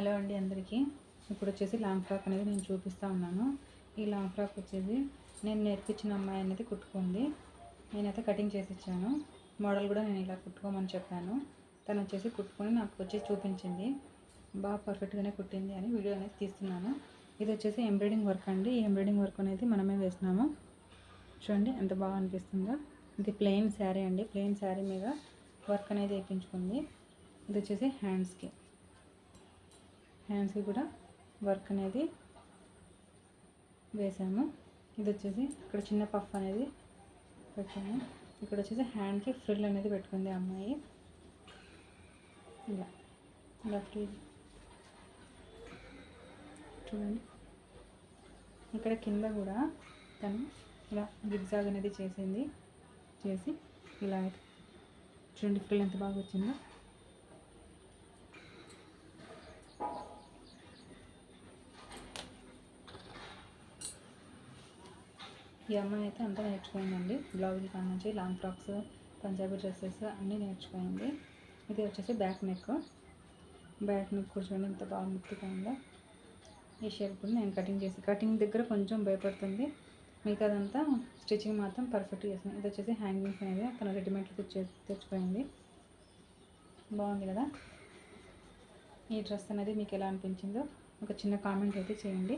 Hello అండి అందరికీ. ఇప్పుడు వచ్చేసి లాంగ్ ఫ్రాక్ అనేది నేను చూపిస్తూ ఉన్నాను. ఈ లాంగ్ ఫ్రాక్ వచ్చేసి నేను నేర్పించిన అమ్మాయి అనేది కుట్టుకుంది. నేనైతే కటింగ్ చేసి ఇచ్చాను. మోడల్ కూడా నేను ఇలా కుట్టుకోమని చెప్పాను. తను వచ్చేసి కుట్టుకొని నాకు వచ్చి చూపించింది. బాగా పర్ఫెక్ట్గానే కుట్టింది అని వీడియో అనేది తీస్తున్నాను. ఇది వచ్చేసి ఎంబ్రాయిడింగ్ వర్క్ అండి. ఈ ఎంబ్రాయిడింగ్ వర్క్ అనేది మనమే వేసినాము. చూడండి ఎంత బాగా అనిపిస్తుందో. ఇది ప్లెయిన్ శారీ అండి. ప్లెయిన్ శారీ మీద వర్క్ అనేది వేయించుకుంది ఇది వచ్చేసి హ్యాండ్స్కి. హ్యాండ్స్కి కూడా వర్క్ అనేది వేసాము. ఇది వచ్చేసి ఇక్కడ చిన్న పఫ్ అనేది పెట్టాము. ఇక్కడ వచ్చేసి హ్యాండ్కి ఫ్రిల్ అనేది పెట్టుకుంది ఆ అమ్మాయి. ఇలా. ఇలా ఫ్రిల్. చూడండి. ఇక్కడ కింద కూడా తను ఇలా జిగ్జాగ్ అనేది చేసింది. చేసి ఇలా చూడండి ఫ్రిల్ ఎంత బాగా వచ్చిందో. ఈ అమ్మాయి అయితే అంతా నేర్చుకోయిందండి బ్లౌజ్ కాడ నుంచి లాంగ్ ఫ్రాక్స్ పంజాబీ డ్రెస్సెస్ అన్నీ నేర్చుకోయింది ఇది వచ్చేసి బ్యాక్ నెక్. బ్యాక్ నెక్ కూర్చొని ఇంత ఎంత బాగా ముక్తిగా ఉందో? ఈ షేప్ కూడా నేను కటింగ్ చేసి కటింగ్ దగ్గర కొంచెం భయపడుతుంది. మిగతాదంతా స్టిచ్చింగ్ మాత్రం పర్ఫెక్ట్ చేసింది ఇది వచ్చేసి హ్యాంగింగ్స్ అనేది తను రెడీమేడ్ తెచ్చే తెచ్చిపోయింది బాగుంది కదా? ఈ డ్రెస్ అనేది మీకు ఎలా అనిపించిందో ఒక చిన్న కామెంట్ అయితే చేయండి.